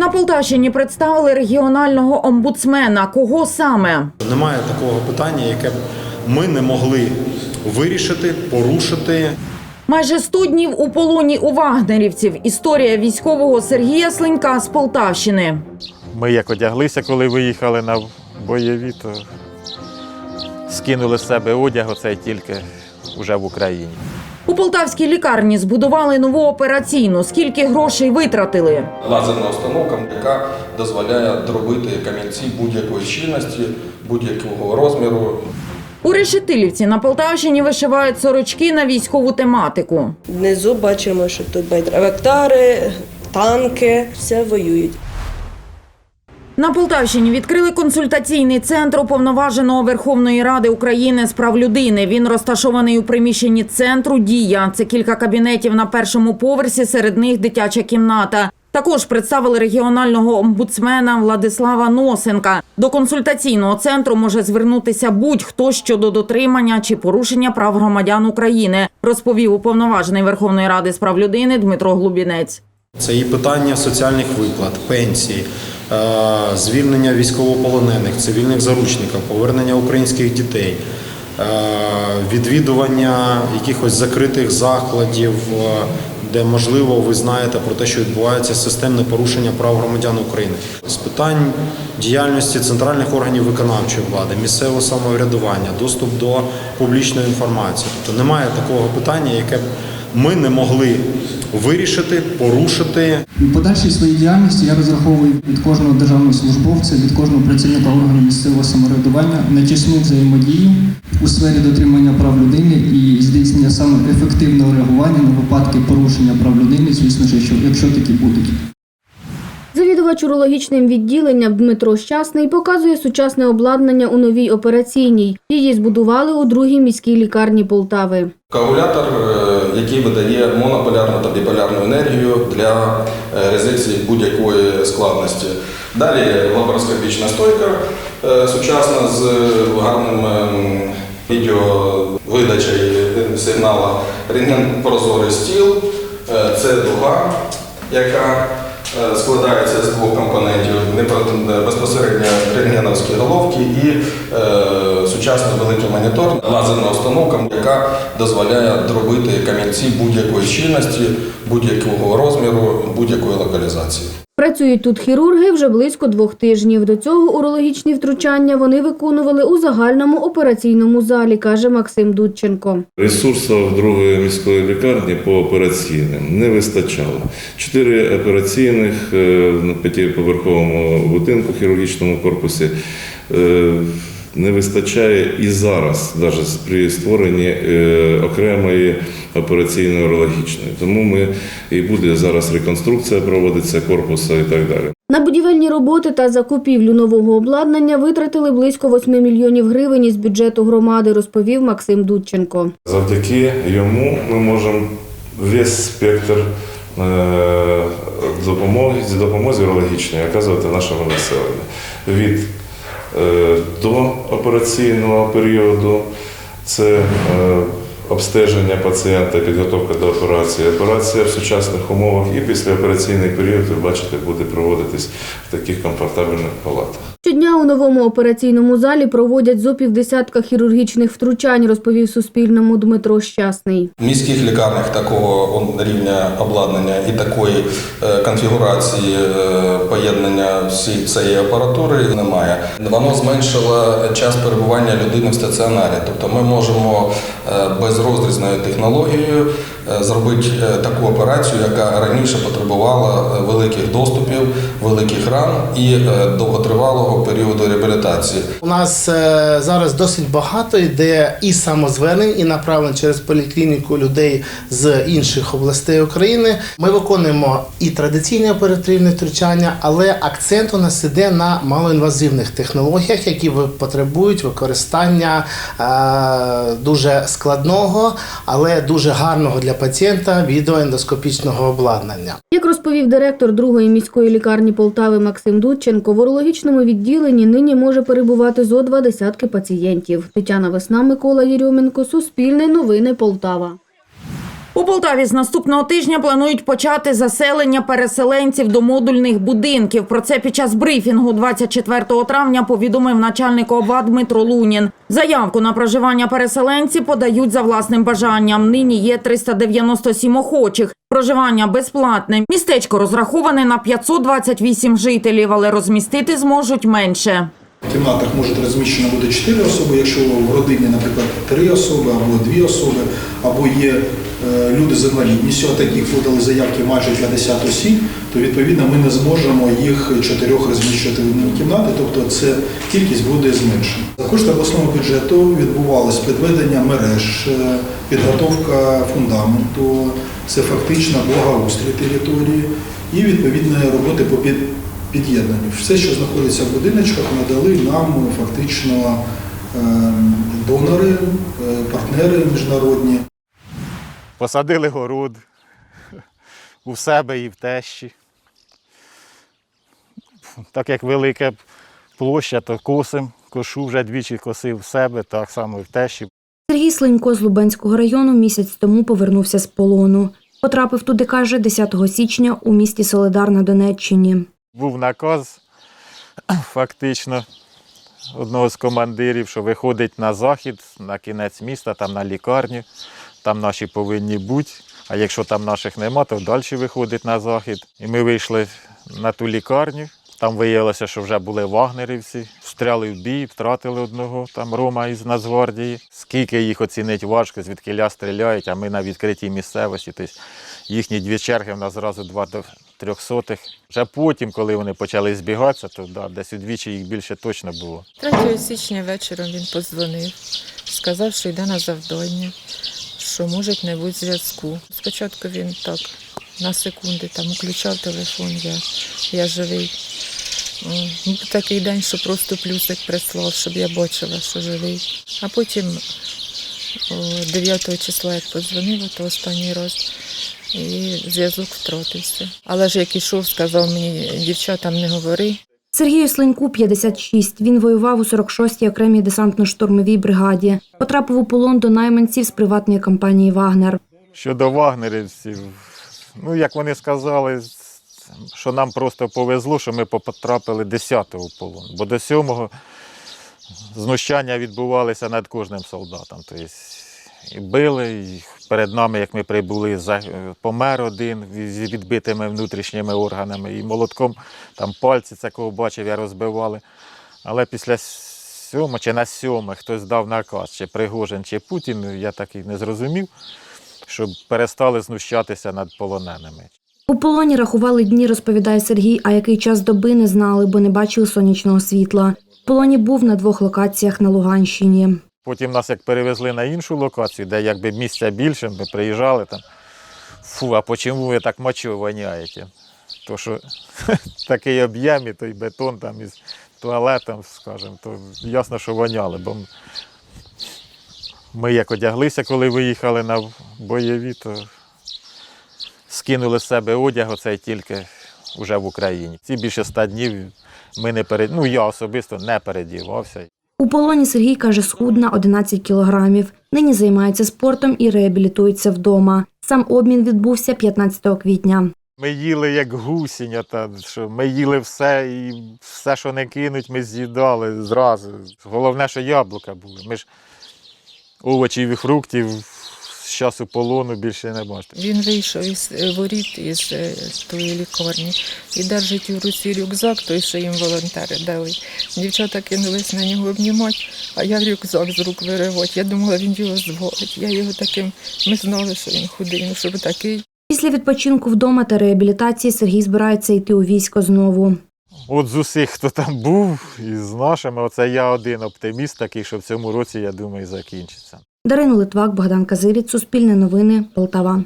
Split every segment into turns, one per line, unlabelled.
На Полтавщині представили регіонального омбудсмена. Кого саме?
Немає такого питання, яке б ми не могли вирішити, порушити.
Майже 100 днів у полоні у вагнерівців. Історія військового Сергія Слинька з Полтавщини.
Ми як одяглися, коли виїхали на бойові, то скинули з себе одяг, оцей тільки вже в Україні.
У полтавській лікарні збудували нову операційну. Скільки грошей витратили?
лазерна установка, яка дозволяє дробити камінці будь-якої щільності, будь-якого розміру.
У Решетилівці на Полтавщині вишивають сорочки на військову тематику.
Внизу бачимо, що тут байрактари, танки, все воюють.
На Полтавщині відкрили консультаційний центр уповноваженого Верховної Ради України з прав людини. Він розташований у приміщенні центру Дія. Це кілька кабінетів на першому поверсі, серед них дитяча кімната. Також представили регіонального омбудсмена Владислава Носенка. До консультаційного центру може звернутися будь-хто щодо дотримання чи порушення прав громадян України, розповів уповноважений Верховної Ради з прав людини Дмитро Глубінець.
Це і питання соціальних виплат, пенсій, е, звільнення військовополонених, цивільних заручників, повернення українських дітей, е, відвідування якихось закритих закладів, е, де можливо ви знаєте про те, що відбувається системне порушення прав громадян України. З питань діяльності центральних органів виконавчої влади, місцевого самоврядування, доступ до публічної інформації. Тобто немає такого питання, яке б ми не могли вирішити, порушити.
У подальшій своїй діяльності я розраховую від кожного державного службовця, від кожного працівника органу місцевого самоврядування на тісну взаємодію у сфері дотримання прав людини і здійснення саме ефективного реагування на випадки порушення прав людини, звісно ж, якщо, якщо такі будуть.
Завідувач урологічним відділенням Дмитро Щасний показує сучасне обладнання у новій операційній. Її збудували у другій міській лікарні Полтави.
Коагулятор, е, який видає монополярну та біполярну енергію для е, резекції будь-якої складності. Далі лапароскопічна стойка е, сучасна з гарним ем, відеовидачею сигналу. Рентген прозорий стіл, Е, це дуга, яка складається з двох компонентів непро- безпосередньо рентгеновські головки і е, сучасний великий монітор, лазерна установка, яка дозволяє дробити камінці будь-якої щільності, будь-якого розміру, будь-якої локалізації.
Працюють тут хірурги вже близько двох тижнів. До цього урологічні втручання вони виконували у загальному операційному залі, каже Максим Дудченко.
Ресурсів другої міської лікарні по операційним не вистачало. Чотири операційних е, на п'ятиповерховому будинку хірургічному корпусі е, не вистачає і зараз, навіть при створенні е, окремої операційної урологічної. Тому ми і буде зараз реконструкція проводиться корпусу і так далі.
На будівельні роботи та закупівлю нового обладнання витратили близько 8 мільйонів гривень із бюджету громади, розповів Максим Дудченко.
Завдяки йому ми можемо весь спектр е, допомоги, допомоги урологічної оказувати нашому населенню. Від до операційного періоду це е, обстеження пацієнта, підготовка до операції, операція в сучасних умовах і післяопераційний період, ви бачите, буде проводитись в таких комфортабельних палатах.
У новому операційному залі проводять зо півдесятка хірургічних втручань, розповів Суспільному Дмитро Щасний.
В міських лікарнях такого рівня обладнання і такої е, конфігурації е, поєднання всі- цієї апаратури немає. Воно зменшило час перебування людини в стаціонарі. Тобто ми можемо е, безрозрізною технологією е, зробити е, таку операцію, яка раніше потребувала е, великих доступів, великих ран і е, довготривалого періоду реабілітації.
У нас е, зараз досить багато йде і самозвернень, і направлень через поліклініку людей з інших областей України. Ми виконуємо і традиційне оперативне втручання, але акцент у нас іде на малоінвазивних технологіях, які потребують використання е, дуже складного, але дуже гарного для пацієнта відеоендоскопічного обладнання.
Як розповів директор другої міської лікарні Полтави Максим Дудченко, в урологічному відділенні нині може перебувати зо два десятки пацієнтів. Тетяна Весна, Микола Єрьоменко, Суспільне новини Полтава.
У Полтаві з наступного тижня планують почати заселення переселенців до модульних будинків. Про це під час брифінгу 24 травня повідомив начальник ОВА Дмитро Лунін. Заявку на проживання переселенці подають за власним бажанням. Нині є 397 охочих. Проживання безплатне. Містечко розраховане на 528 жителів, але розмістити зможуть менше.
В кімнатах може розміщено буде 4 особи, якщо в родині, наприклад, 3 особи або 2 особи, або є люди з інвалідністю, а таких подали заявки майже 50 осіб, то відповідно ми не зможемо їх чотирьох розміщувати в одній кімнаті, тобто це кількість буде зменшена. За кошти обласного бюджету відбувалось підведення мереж, е, підготовка фундаменту, це фактично благоустрій території і відповідні роботи по під під'єднанню. Все, що знаходиться в будиночках, надали нам фактично е, донори, е, партнери міжнародні.
Посадили город у себе і в тещі. Так як велика площа, то косим, кошу вже двічі косив в себе, так само і в тещі.
Сергій Слинько з Лубенського району місяць тому повернувся з полону. Потрапив туди, каже, 10 січня у місті Солидар на Донеччині.
Був наказ фактично одного з командирів, що виходить на захід, на кінець міста, там на лікарню, там наші повинні бути. А якщо там наших нема, то далі виходить на захід. І ми вийшли на ту лікарню. Там виявилося, що вже були вагнерівці, встряли в бій, втратили одного там Рома із Нацгвардії. Скільки їх оцінить важко, звідки стріляють, а ми на відкритій місцевості. Тобто їхні дві черги в нас зразу два до трьохсотих. Вже потім, коли вони почали збігатися, то да, десь удвічі їх більше точно було.
3 січня вечором він подзвонив, сказав, що йде на завдання, що може не бути зв'язку. Спочатку він так на секунди там включав телефон, я, я живий. Ну, такий день, що просто плюсик прислав, щоб я бачила, що живий. А потім 9 числа, як подзвонив, то останній раз, і зв'язок втратився. Але ж як ішов, сказав мені, дівчатам не говори,
Сергію Слиньку 56. Він воював у 46-й окремій десантно-штурмовій бригаді. Потрапив у полон до найманців з приватної компанії Вагнер.
Щодо вагнерівців, ну як вони сказали, що нам просто повезло, що ми потрапили 10-го в полон, бо до 7-го знущання відбувалися над кожним солдатом. Тобто і били, і перед нами, як ми прибули, помер один з відбитими внутрішніми органами, і молотком там пальці, це кого бачив, я розбивали. Але після сьомого чи на сьоме хтось дав наказ, чи Пригожин, чи Путін, я так і не зрозумів щоб перестали знущатися над полоненими.
У полоні рахували дні, розповідає Сергій, а який час доби не знали, бо не бачили сонячного світла. В полоні був на двох локаціях на Луганщині.
Потім нас як перевезли на іншу локацію, де якби місця більше, ми приїжджали там. Фу, а чому ви так мочою воняєте? То що такий об'єм і той бетон там із туалетом, скажімо, то ясно, що воняли. Бо ми як одяглися, коли виїхали на бойові, то скинули з себе одяг оцей тільки вже в Україні. Ці більше ста днів ми не перед... ну я особисто не передівався.
У полоні Сергій каже, схуд на 11 кілограмів. Нині займається спортом і реабілітується вдома. Сам обмін відбувся 15 квітня.
Ми їли як гусіння, та, що ми їли все і все, що не кинуть, ми з'їдали зразу. Головне, що яблука були. Ми ж овочів і фруктів з часу полону більше не можете.
Він вийшов із е, воріт із е, тої лікарні і держить у руці рюкзак, той, що їм волонтери дали. Дівчата кинулись на нього обнімати, а я рюкзак з рук виривати. Я думала, він його звалить. Я його таким, ми знали, що він худий, ну щоб такий.
Після відпочинку вдома та реабілітації Сергій збирається йти у військо знову.
От з усіх, хто там був, і з нашими, оце я один оптиміст такий, що в цьому році, я думаю, закінчиться.
Дарина Литвак, Богдан Казиріць, Суспільне новини, Полтава.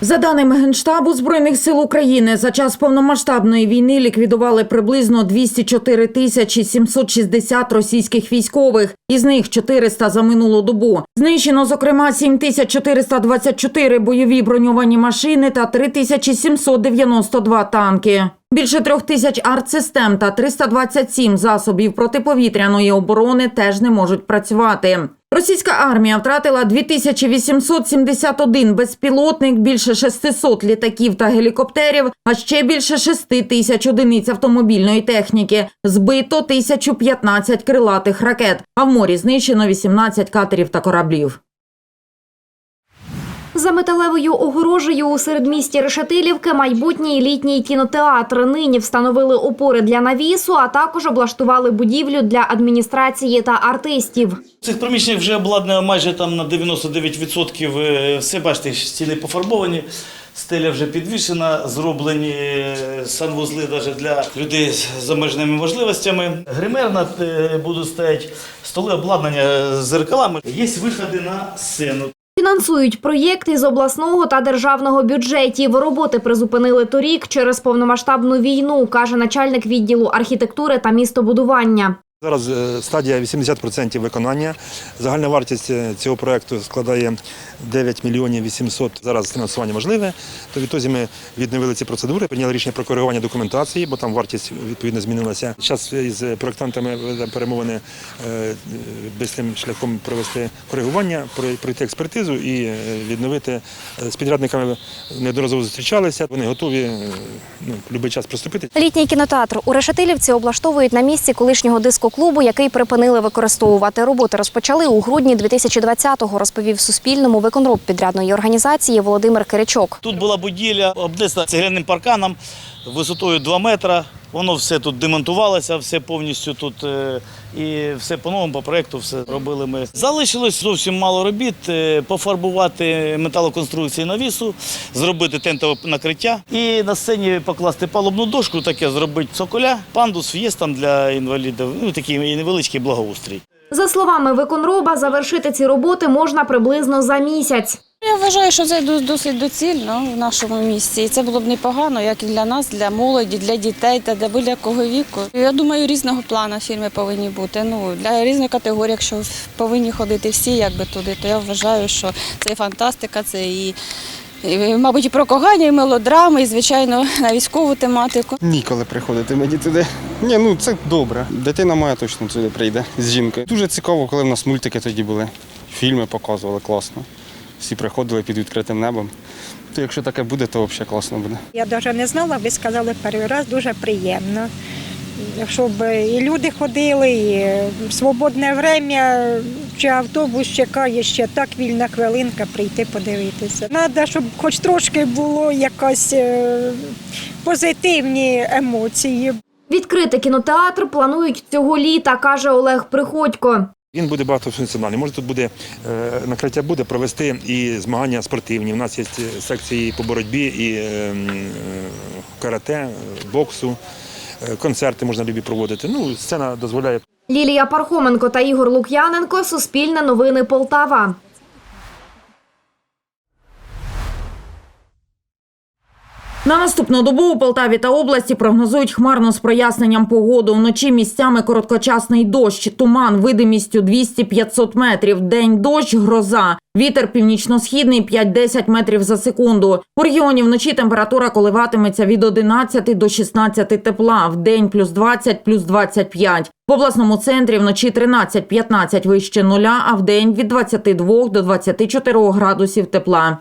За даними Генштабу Збройних сил України, за час повномасштабної війни ліквідували приблизно 204 тисячі 760 російських військових, із них 400 за минулу добу. Знищено, зокрема, 7424 бойові броньовані машини та 3792 танки. Більше трьох тисяч артсистем та 327 засобів протиповітряної оборони теж не можуть працювати. Російська армія втратила 2871 безпілотник, більше 600 літаків та гелікоптерів, а ще більше 6 тисяч одиниць автомобільної техніки. Збито 1015 крилатих ракет, а в морі знищено 18 катерів та кораблів.
За металевою огорожею у середмісті Решетилівки майбутній літній кінотеатр. Нині встановили опори для навісу, а також облаштували будівлю для адміністрації та артистів.
Цих приміщеннях вже обладнано майже там на 99% е, все, бачите, стіни пофарбовані, стеля вже підвішена, зроблені е, санвузли навіть для людей з обмеженими можливостями. Гримерна е, будуть стояти, столи обладнання з зеркалами. Є виходи на сцену.
Фінансують проєкти з обласного та державного бюджетів. Роботи призупинили торік через повномасштабну війну, каже начальник відділу архітектури та містобудування.
Зараз е, стадія 80% виконання. Загальна вартість е, цього проєкту складає 9 мільйонів 800. Зараз фінансування можливе. То відтоді ми відновили ці процедури, прийняли рішення про коригування документації, бо там вартість відповідно змінилася. Зараз із проєктантами перемовини е, бистрим шляхом провести коригування, пройти експертизу і відновити з підрядниками. Неодноразово зустрічалися. Вони готові ну, будь-який час приступити.
Літній кінотеатр у Решетилівці облаштовують на місці колишнього дискоклубу, який припинили використовувати. Роботи розпочали у грудні 2020-го, розповів Суспільному виконроб підрядної організації Володимир Киричок.
Тут була будівля обнесена цегляним парканом висотою 2 метри. Воно все тут демонтувалося, все повністю тут е, і все по-новому, по проєкту все робили ми. Залишилось зовсім мало робіт, е, пофарбувати металоконструкції навісу, зробити тентове накриття і на сцені покласти палубну дошку, таке зробити цоколя, пандус, є там для інвалідів, ну такий невеличкий благоустрій.
За словами виконроба, завершити ці роботи можна приблизно за місяць.
Я вважаю, що це досить доцільно в нашому місті. І це було б непогано, як і для нас, для молоді, для дітей та для будь-якого віку. Я думаю, різного плану фільми повинні бути. Ну для різної категорії, якщо повинні ходити всі, якби туди, то я вважаю, що це і фантастика, це і. і, Мабуть, і про кохання, і мелодрами, і, звичайно, на військову тематику.
Ніколи приходити мені туди. Ні, ну це добре. Дитина моя точно туди прийде з жінкою. Дуже цікаво, коли в нас мультики тоді були. Фільми показували класно. Всі приходили під відкритим небом. То якщо таке буде, то взагалі класно буде.
Я навіть не знала, ви сказали перший раз, дуже приємно. Щоб і люди ходили, і в свободне время, чи автобус чекає ще так вільна хвилинка прийти подивитися. Треба, щоб хоч трошки було якось е, позитивні емоції.
Відкрити кінотеатр планують цього літа, каже Олег Приходько.
Він буде багатофункціональний. Може, тут буде е, накриття буде провести і змагання спортивні. У нас є секції по боротьбі і е, е, карате, боксу, концерти можна любі проводити. Ну, сцена дозволяє.
Лілія Пархоменко та Ігор Лук'яненко. Суспільне новини Полтава.
На наступну добу у Полтаві та області прогнозують хмарно з проясненням погоду. Вночі місцями короткочасний дощ, туман видимістю 200-500 метрів. День дощ, гроза. Вітер північно-східний 5-10 метрів за секунду. У регіоні вночі температура коливатиметься від 11 до 16 тепла. В день плюс 20, плюс 25. В обласному центрі вночі 13-15 вище нуля, а в день від 22 до 24 градусів тепла.